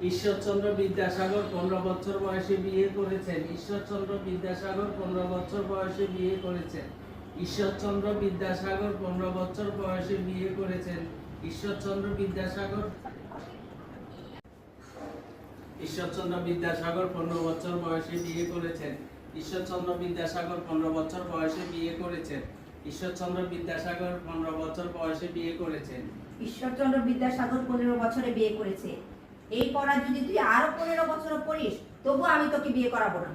ঈশ্বরচন্দ্র বিদ্যাসাগর পনেরো বছর বয়সে বিয়ে করেছেন। ঈশ্বরচন্দ্র বিদ্যাসাগর পনেরো বছর বয়সে বিয়ে করেছেন। ঈশ্বরচন্দ্র বিদ্যাসাগর পনেরো বছর বয়সে বিয়ে করেছেন। ঈশ্বরচন্দ্র বিদ্যাসাগর ঈশ্বরচন্দ্র বিদ্যাসাগর পনেরো বছর বয়সে বিয়ে করেছেন। ঈশ্বরচন্দ্র বিদ্যাসাগর পনেরো বছর বয়সে বিয়ে করেছেন। ঈশ্বরচন্দ্র বিদ্যাসাগর পনেরো বছর বয়সে বিয়ে করেছেন। ঈশ্বরচন্দ্র বিদ্যাসাগর পনেরো বছরে বিয়ে করেছে। এই পড়া যদি তুই আরও পনেরো বছর পড়িস তবু আমি তোকে বিয়ে করাবো না।